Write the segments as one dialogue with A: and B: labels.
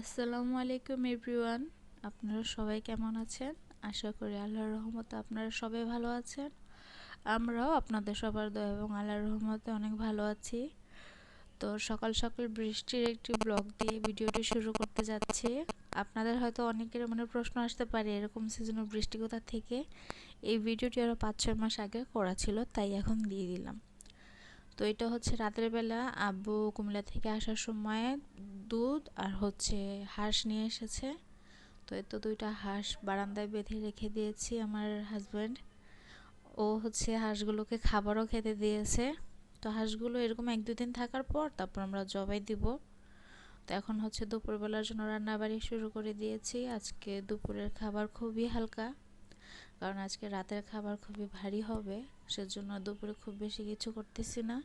A: আসসালামু আলাইকুম এভরিওয়ান। আপনারা সবাই কেমন আছেন? আশা করি আল্লাহর রহমতে আপনারা সবাই ভালো আছেন। আমরাও আপনাদের সবার দয়া এবং আল্লাহর রহমতে অনেক ভালো আছি। তো সকাল সকাল বৃষ্টির একটি ব্লগ দিয়ে ভিডিওটি শুরু করতে যাচ্ছি। আপনাদের হয়তো অনেকের মনে প্রশ্ন আসতে পারে, এরকম সিজনে বৃষ্টি কোথা থেকে? এই ভিডিওটি আরও পাঁচ ছয় মাস আগে করা ছিল, তাই এখন দিয়ে দিলাম। তো এটা হচ্ছে রাতের বেলা আব্বু কুমিল্লা থেকে আসার সময় দুধ আর হচ্ছে হাঁস নিয়ে এসেছে। তো এই তো দুইটা হাঁস বারান্দায় বেঁধে রেখে দিয়েছি আমার হাজব্যান্ড ও হচ্ছে হাঁসগুলোকে খাবারও খেতে দিয়েছে। তো হাঁসগুলো এরকম এক দুদিন থাকার পর তারপর আমরা জবাই দিব। তো এখন হচ্ছে দুপুরবেলার জন্য রান্নাবাড়ি শুরু করে দিয়েছি। আজকে দুপুরের খাবার খুবই হালকা। কারণ আজকে রাতের খাবার খুবই ভারী হবে, সেজন্য দুপুরে খুব বেশি কিছু করতেছি না।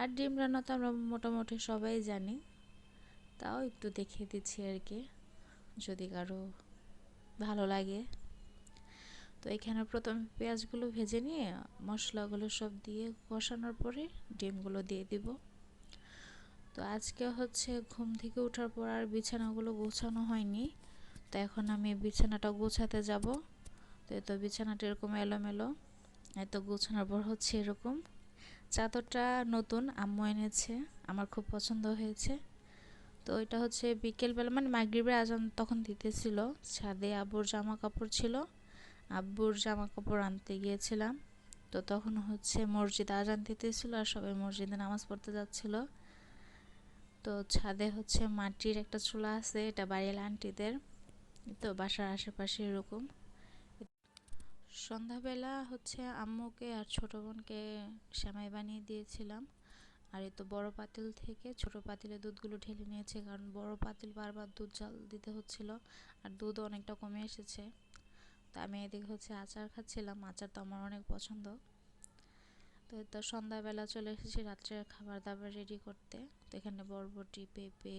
A: আর ডিম রান্না তো আমরা মোটামুটি সবাই জানি, তাও একটু দেখিয়ে দিচ্ছি আর কি, যদি কারও ভালো লাগে। তো এখানে প্রথমে পেঁয়াজগুলো ভেজে নিয়ে মশলাগুলো সব দিয়ে কষানোর পরে ডিমগুলো দিয়ে দিব। তো আজকে হচ্ছে ঘুম থেকে ওঠার পর আর বিছানাগুলো গোছানো হয়নি, তো এখন আমি বিছানাটা গোছাতে যাব। তো এত বিছানাটা এরকম এলোমেলো এত গুছানোর পর হচ্ছে এরকম। চাদরটা নতুন, আম্মু এনেছে, আমার খুব পছন্দ হয়েছে। তো এটা হচ্ছে বিকেলবেলা মানে মাগরিবের আজান তখন দিতেছিল, ছাদে আব্বুর জামা কাপড় ছিল। আব্বুর জামা কাপড় আনতে গিয়েছিলাম, তো তখন হচ্ছে মসজিদে আজান দিতেছিল আর সবাই মসজিদে নামাজ পড়তে যাচ্ছিল। তো ছাদে হচ্ছে মাটির একটা চুলা আছে, এটা বাড়ির আন্টিদের, তো বাসার আশেপাশে এরকম। সন্ধ্যাবেলা হচ্ছে আম্মুকে আর ছোট বোনকে সেমাই বানিয়ে দিয়েছিলাম। আর এই তো বড় পাতিল থেকে ছোট পাতিলে দুধগুলো ঢেলে নিয়েছে, কারণ বড় পাতিল বারবার দুধ জাল দিতে হচ্ছিল আর দুধ অনেকটা কমে এসেছে। তো আমি এদিকে হচ্ছে আচার খাচ্ছিলাম, আচার তো আমার অনেক পছন্দ। তো তো সন্ধ্যাবেলা চলে এসেছি রাত্রের খাবার দাবার রেডি করতে। তো এখানে বরবটি, পেঁপে,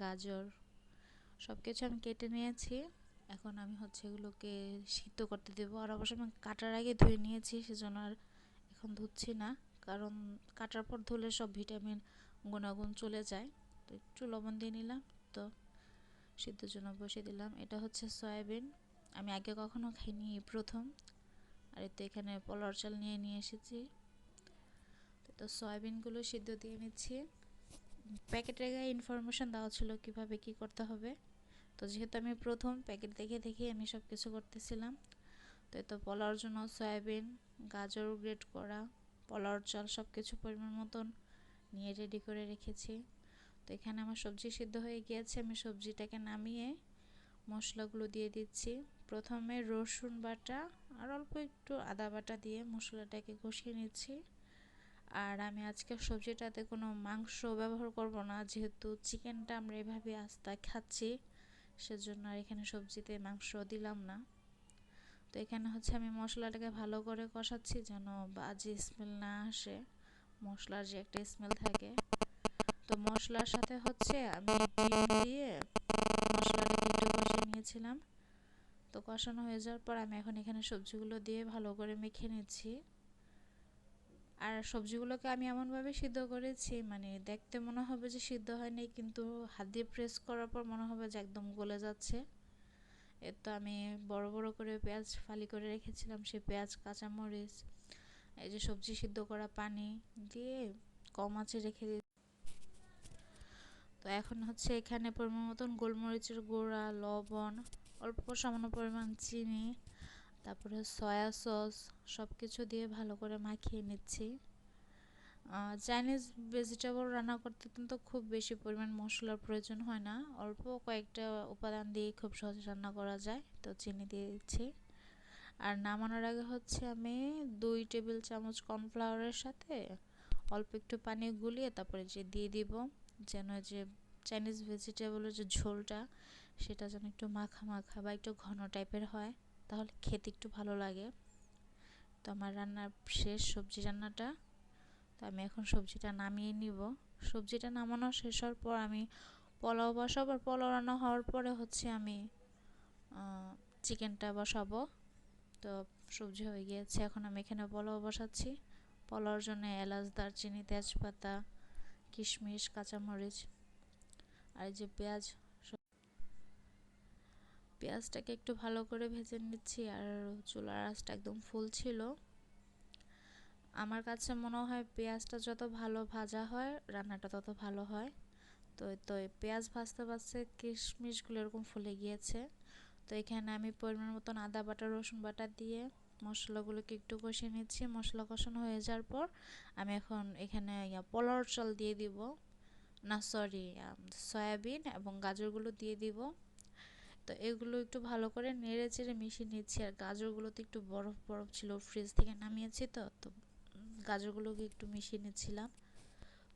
A: গাজর সব কিছু আমি কেটে নিয়েছি। এখন আমি হচ্ছে এগুলোকে সিদ্ধ করতে দেবো। আর অবশ্য আমি কাটার আগে ধুয়ে নিয়েছি, সেজন্য আর এখন ধুচ্ছি না। কারণ কাটার পর ধুলে সব ভিটামিন গুণাগুণ চলে যায়। তো একটু লবণ দিয়ে নিলাম, তো সিদ্ধর জন্য বসিয়ে দিলাম। এটা হচ্ছে সয়াবিন। আমি আগে কখনো খাইনি প্রথম। আর এতে এখানে পলার চাল নিয়ে নিয়ে এসেছি। তো সয়াবিনগুলো সিদ্ধ দিয়ে নিচ্ছি। প্যাকেটে গায়ে ইনফরমেশান দেওয়া ছিল কীভাবে কি করতে হবে। তো যেহেতু আমি প্রথম প্যাকেট দেখে দেখে আমি সব কিছু করতেছিলাম, তো এত পলার জন্য সয়াবিন, গাজর গ্রেট করা পলার চাল সব কিছু পরিমাণ মতন নিয়ে রেডি করে রেখেছি। তো এখানে আমার সবজি সিদ্ধ হয়ে গিয়েছে, আমি সবজিটাকে নামিয়ে মশলাগুলো দিয়ে দিচ্ছি। প্রথমে রসুন বাটা আর অল্প একটু আদা বাটা দিয়ে মশলাটাকে কষিয়ে নিচ্ছি। আর আমি আজকে সবজিটাতে কোনো মাংস ব্যবহার করব না, যেহেতু চিকেনটা আমরা এভাবে আস্তা খাচ্ছি। সেজন্য আর এখানে সবজিতে মাংস দিলাম না। তো এখানে হচ্ছে আমি মশলাটাকে ভালো করে কষাচ্ছি যেন বাজে স্মেল না আসে। মশলার যে একটা স্মেল থাকে। তো মশলার সাথে হচ্ছে আমি ডিম দিয়ে মশলাটাকে একটু কষিয়ে নিয়েছিলাম। তো কষানো হয়ে যাওয়ার পর আমি এখন এখানে সবজিগুলো দিয়ে ভালো করে মেখে নিচ্ছি। আর সবজিগুলোকে আমি এমনভাবে সিদ্ধ করেছি মানে দেখতে মনে হবে যে সিদ্ধ হয়নি, কিন্তু হাত দিয়ে প্রেস করার পর মনে হবে যে একদম গলে যাচ্ছে। এর তো আমি বড় বড় করে পেঁয়াজ ফালি করে রেখেছিলাম সে পেঁয়াজ, কাঁচামরিচ, এই যে সবজি সিদ্ধ করা পানি দিয়ে কম আছে রেখে দিই তো এখন হচ্ছে এখানে পরিমাণ মতন গোলমরিচের গুঁড়া, লবণ, অল্প সামান্য পরিমাণ চিনি তারপরে সয়া সস সব কিছু দিয়ে ভালো করে মাখিয়ে নিচ্ছি। চাইনিজ ভেজিটেবল রান্না করতে কিন্তু খুব বেশি পরিমাণ মশলার প্রয়োজন হয় না। অল্প কয়েকটা উপাদান দিয়ে খুব সহজে রান্না করা যায়, তো চিনি দিয়ে দিচ্ছি। আর নামানোর আগে হচ্ছে আমি দুই টেবিল চামচ কর্নফ্লাওয়ারের সাথে অল্প একটু পানি গুলিয়ে তারপরে যে দিয়ে দিব, যেন যে চাইনিজ ভেজিটেবলের যে ঝোলটা, সেটা যেন একটু মাখা মাখা বা একটু ঘন টাইপের হয়। তাহলে খেতে একটু ভালো লাগে। তো আমার রান্নার শেষ সবজি রান্নাটা। তো আমি এখন সবজিটা নামিয়ে নিব। সবজিটা নামানো শেষ হওয়ার পর আমি পোলাও বসাবো। আর পোলাও রান্না হওয়ার পরে হচ্ছে আমি চিকেনটা বসাবো। তো সবজি হয়ে গিয়েছে। এখন আমি এখানে পোলাও বসাচ্ছি। পোলাওর জন্য এলাচ, দারচিনি, তেজপাতা, কিশমিশ, কাঁচামরিচ, আর যে পেঁয়াজ পেঁয়াজটাকে একটু ভালো করে ভেজে নিচ্ছি আর চুলার আঁচটা একদম ফুল ছিল। আমার কাছে মনে হয় পেঁয়াজটা যত ভালো ভাজা হয়, রান্নাটা তত ভালো হয়। তো তো পেঁয়াজ ভাজতে ভাজতে কিশমিশগুলো এরকম ফুলে গিয়েছে। তো এখানে আমি পরিমাণ মতন আদা বাটা, রসুন বাটা দিয়ে মশলাগুলোকে একটু কষিয়ে নিচ্ছি। মশলা কষানো হয়ে যাওয়ার পর আমি এখন এখানে পোলার চাল দিয়ে দিব। না, সরি সয়াবিন এবং গাজরগুলো দিয়ে দিব। তো এগুলো একটু ভালো করে নেড়ে চেড়ে মিশিয়ে নিচ্ছি। আর গাজরগুলো তো একটু বরফ বরফ ছিল ফ্রিজ থেকে নামিয়েছি তো তো গাজরগুলোকে একটু মিশিয়ে নিচ্ছিলাম।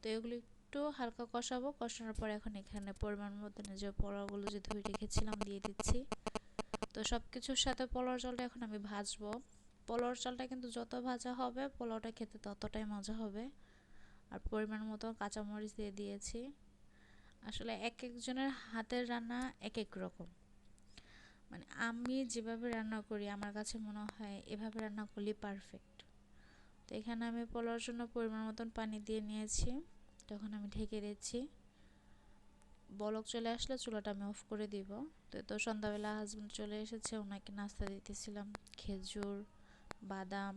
A: তো এগুলো একটু হালকা কষাবো, কষানোর পর এখন এখানে পরিমাণ মতন যে পোলাওগুলো যে ধুয়ে রেখেছিলাম দিয়ে দিচ্ছি। তো সব কিছুর সাথে পোলাওর চালটা এখন আমি ভাজবো। পোলাওর চালটা কিন্তু যত ভাজা হবে, পোলাওটা খেতে ততটাই মজা হবে। আর পরিমাণ মতো কাঁচামরিচ দিয়ে দিয়েছি। আসলে এক একজনের হাতের রান্না এক এক রকম। মানে আমি যেভাবে রান্না করি, আমার কাছে মনে হয় এভাবে রান্না করলে পারফেক্ট তো এখানে আমি পোলাওর জন্য পরিমাণ মতন পানি দিয়ে নিয়েছি, তখন আমি ঢেকে দিচ্ছি। বলক চলে আসলে চুলাটা আমি অফ করে দিব। তো তো সন্ধ্যাবেলা হাজব্যান্ড চলে এসেছে, ওনাকে নাস্তা দিতেছিলাম, খেজুর, বাদাম,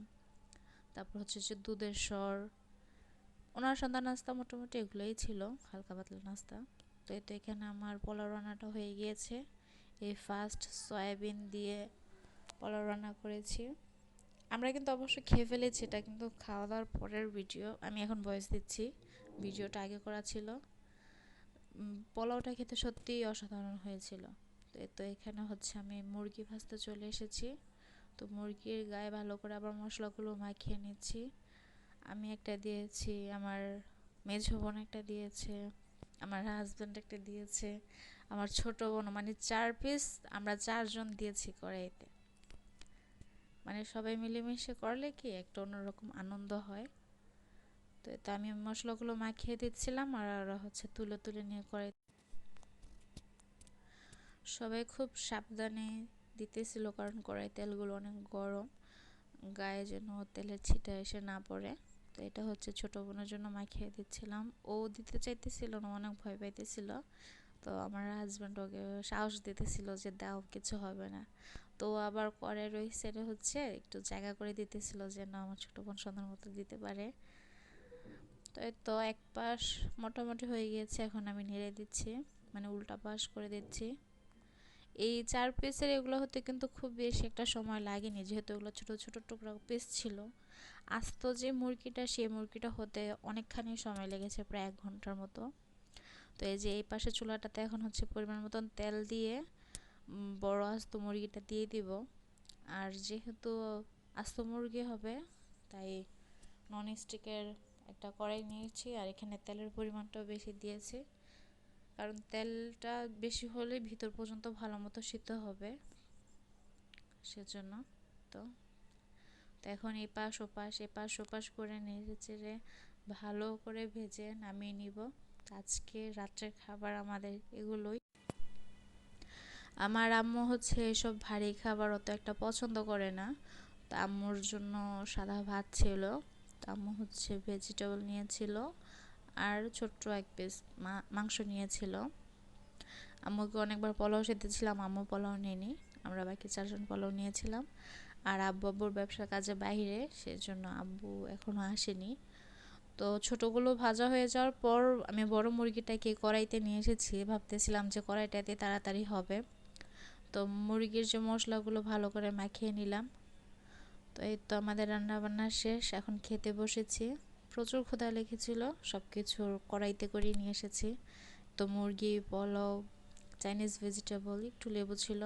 A: তারপর হচ্ছে যে দুধের স্বর ওনার সন্ধ্যা নাস্তা মোটামুটি এগুলোই ছিল, হালকা পাতলা নাস্তা। তো তো এখানে আমার পোলাও রান্নাটা হয়ে গিয়েছে। এই ফার্স্ট সয়াবিন দিয়ে পোলাও রান্না করেছি। আমরা কিন্তু অবশ্যই খেয়ে ফেলেছি, এটা কিন্তু খাওয়া দাওয়ার পরের ভিডিও আমি এখন বয়স দিচ্ছি, ভিডিওটা আগে করা ছিল। পোলাওটা খেতে সত্যিই অসাধারণ হয়েছিল। তো তো এখানে হচ্ছে আমি মুরগি ভাজতে চলে এসেছি। তো মুরগির গায়ে ভালো করে আবার মশলাগুলো মাখিয়ে নিচ্ছি। আমি একটা দিয়েছি, আমার মেঝ বোন একটা দিয়েছে, আমার হাজব্যান্ড একটা দিয়েছে। আমার ছোট বোন মানে চার পিস আমরা চারজন দিয়েছি কড়াইতে। মানে সবাই মিলেমিশে করলে কি একটা অন্যরকম আনন্দ হয়। তো এটা আমি মশলাগুলো মাখিয়ে দিচ্ছিলাম আর ওরা হচ্ছে তুলে তুলে নিয়ে করে সবাই খুব সাবধানে দিতেছিল কারণ কড়াই তেলগুলো অনেক গরম, গায়ে যেন তেলের ছিটা এসে না পড়ে। তো এটা হচ্ছে ছোটো বোনের জন্য মাখিয়ে দিচ্ছিলাম। ও দিতে চাইতেছিল না, অনেক ভয় পাইতেছিল। তো আমার হাজব্যান্ড ওকে সাহস দিতেছিল যে, দাও, কিছু হবে না। তো আবার পরে সাইডে হচ্ছে, একটু জায়গা করে দিতেছিল যে, না, আমার ছোটো বোন সুন্দর মতো দিতে পারে। তো তো এক পাশ মোটামুটি হয়ে গিয়েছে, এখন আমি নেড়ে দিচ্ছি মানে উল্টা পাশ করে দিচ্ছি। এই চার পিসের এগুলো হতে কিন্তু খুব বেশি একটা সময় লাগেনি, যেহেতু এগুলো ছোটো ছোটো টুকরা পিস ছিল। আস্ত যে মুরগিটা, সেই মুরগিটা হতে অনেকখানি সময় লেগেছে, প্রায় এক ঘণ্টার মতো। তো এই যে এই পাশে চুলাটাতে এখন হচ্ছে পরিমাণ মতন তেল দিয়ে বড় আস্ত মুরগিটা দিয়ে দিব। আর যেহেতু আস্ত মুরগি হবে, তাই নন স্টিকের একটা কড়াই নিয়েছি আর এখানে তেলের পরিমাণটাও বেশি দিয়েছি। কারণ তেলটা বেশি হলে ভিতর পর্যন্ত ভালো মতো সিদ্ধ হবে। সেজন্য তো তো এখন এপাশ ওপাশ এপাশ ওপাশ করে নেড়ে চেড়ে ভালো করে ভেজে নামিয়ে নিব। আজকে রাত্রের খাবার আমাদের এগুলোই। আমার আম্মু হচ্ছে এসব ভারী খাবার অত একটা পছন্দ করে না। তো আম্মুর জন্য সাদা ভাত ছিল। তো আম্মু হচ্ছে ভেজিটেবল নিয়েছিল আর ছোট্ট এক পিস মাংস নিয়েছিল। আম্মুকে অনেকবার পোলাও সেতেছিলাম আম্মু পোলাও নেয়নি। আমরা বাকি চারজন পোলাও নিয়েছিলাম। আর আব্বু আব্বুর ব্যবসার কাজে বাহিরে সেজন্য আব্বু এখনও আসেনি। তো ছোটোগুলো ভাজা হয়ে যাওয়ার পর আমি বড় মুরগিটাকে কড়াইতে নিয়ে এসেছি। ভাবতেছিলাম যে কড়াইটাতে তাড়াতাড়ি হবে। তো মুরগির যে মশলাগুলো ভালো করে মাখিয়ে নিলাম। তো এই তো আমাদের রান্না বান্না শেষ। এখন খেতে বসেছি। প্রচুর ক্ষুধা লেগেছিল। সব কিছু কড়াইতে করে নিয়ে এসেছি। তো মুরগি, পোলাও, চাইনিজ ভেজিটেবল, একটু লেবু ছিল।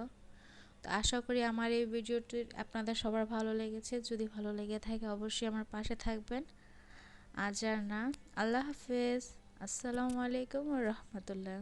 A: তো আশা করি আমার এই ভিডিওটি আপনাদের সবার ভালো লেগেছে। যদি ভালো লেগে থাকে অবশ্যই আমার পাশে থাকবেন। আজ আর না। আল্লাহ হাফেজ। আসসালামু আলাইকুম রহমতুল্লাহ।